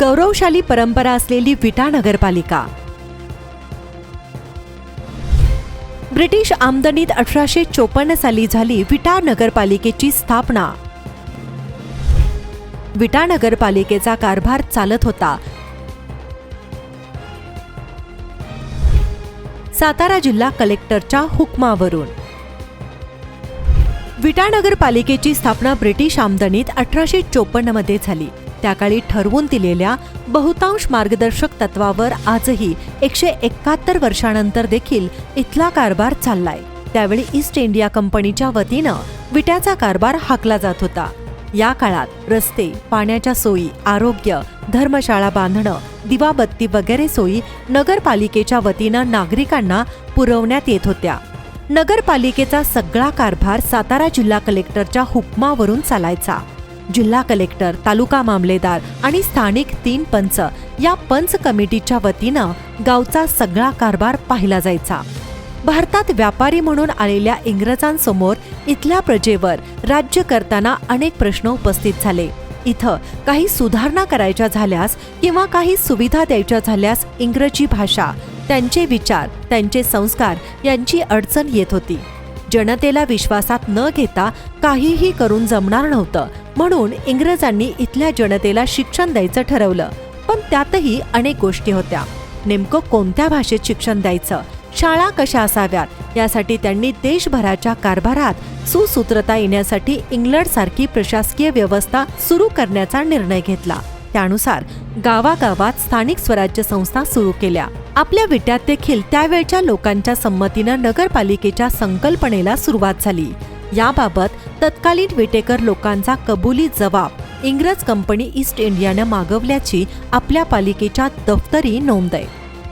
गौरवशाली परंपरा असलेली विटा नगरपालिका. ब्रिटिश आमदनीत अठराशे चोपन्न साली झाली विटा नगरपालिकेची स्थापना. विटा नगरपालिकेचा कारभार चालत होता. सातारा जिल्हा कलेक्टरच्या हुकमावरून. विटा नगरपालिकेची स्थापना ब्रिटिश आमदनीत अठराशे चोपन्नमध्ये झाली. त्याकाळी ठरवून दिलेल्या बहुतांश मार्गदर्शक तत्वावर आजही एकशे एकाहत्तर वर्षानंतर देखील इथला कारभार चाललाय. त्यावेळी ईस्ट इंडिया कंपनीच्या वतीनं विट्याचा कारभार हाकला जात होता. या काळात रस्ते पाण्याच्या सोयी आरोग्य धर्मशाळा बांधणं दिवाबत्ती वगैरे सोयी नगरपालिकेच्या वतीनं नागरिकांना पुरवण्यात येत होत्या. नगरपालिकेचा सगळा कारभार सातारा जिल्हा कलेक्टरच्या हुकमावरून चालायचा. जिल्हा कलेक्टर तालुका मामलेदार आणि स्थानिक तीन पंच या पंच कमिटीच्या वतीनं गावचा सगळा कारभार पाहिला जायचा. भारतात व्यापारी म्हणून आलेल्या इंग्रजांसमोर इथल्या प्रजेवर राज्य करताना अनेक प्रश्न उपस्थित झाले. इथं काही सुधारणा करायच्या झाल्यास किंवा काही सुविधा द्यायच्या झाल्यास इंग्रजी भाषा त्यांचे विचार त्यांचे संस्कार यांची अडचण येत होती. जनतेला विश्वासात न घेता काहीही करून जमणार नव्हतं. म्हणून इंग्रजांनी इथल्या जनतेला शिक्षण द्यायचं ठरवलं. पण त्यातही अनेक गोष्टी होत्या. नेमकं कोणत्या भाषेत शिक्षण द्यायचं? शाळा कशा असाव्यात? यासाठी त्यांनी देशभराच्या कारभारात सुसूत्रता येण्यासाठी इंग्लंडसारखी प्रशासकीय व्यवस्था सुरू करण्याचा निर्णय घेतला. त्यानुसार गावागावात स्थानिक स्वराज्य संस्था सुरू केल्या. आपल्या विट्यात देखील त्यावेळच्या लोकांच्या संमतीनं नगरपालिकेच्या संकल्पनेला सुरुवात झाली. याबाबत तत्कालीन विटेकर लोकांचा कबुली जबाब इंग्रज कंपनी ईस्ट इंडियानं मागवल्याची आपल्या पालिकेच्या दफ्तरी नोंद आहे.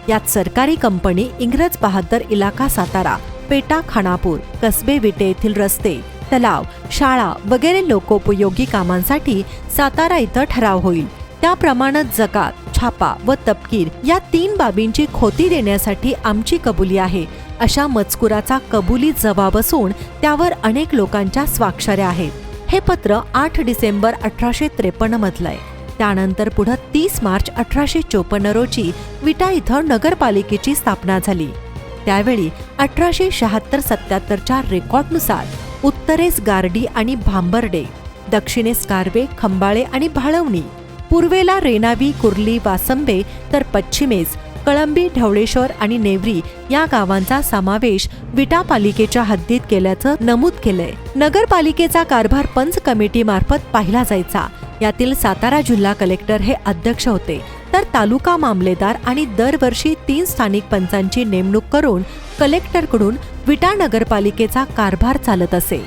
यात सरकारी कंपनी इंग्रज बहादर इलाका सातारा पेटा खानापूर कसबे विटे येथील रस्ते तलाव शाळा वगैरे लोकोपयोगी कामांसाठी सातारा इथं ठराव होईल. त्याप्रमाणे जकात छापा व तपकीर या तीन बाबींची खोती देण्यासाठी आमची कबुली आहे. अशा मजकुराचा कबुली जबाब असून त्यावर अनेक लोकांच्या स्वाक्षऱ्या आहेत. हे पत्र आठ डिसेंबर अठराशे त्रेपन्न मधलं आहे त्यानंतर पुढं तीस मार्च अठराशे चोपन्न रोजी विटा इथं नगरपालिकेची स्थापना झाली. त्यावेळी अठराशे शहात्तर सत्याहत्तरच्या रेकॉर्डनुसार उत्तरेस गारडी आणि भांबर्डे दक्षिणेस कार्वे खंबाळे आणि भाळवणी पूर्वेला रेणावी कुर्ली वासंबे तर पश्चिमेस कळंबी ढवळेश्वर आणि नेवरी या गावांचा समावेश विटा पालिकेच्या हद्दीत केल्याचं नमूद केलंय. नगरपालिकेचा कारभार पंच कमिटीमार्फत पाहिला जायचा. यातील सातारा जिल्हा कलेक्टर हे अध्यक्ष होते. तर तालुका मामलेदार आणि दरवर्षी तीन स्थानिक पंचांची नेमणूक करून कलेक्टरकडून विटा नगरपालिकेचा कारभार चालत असे.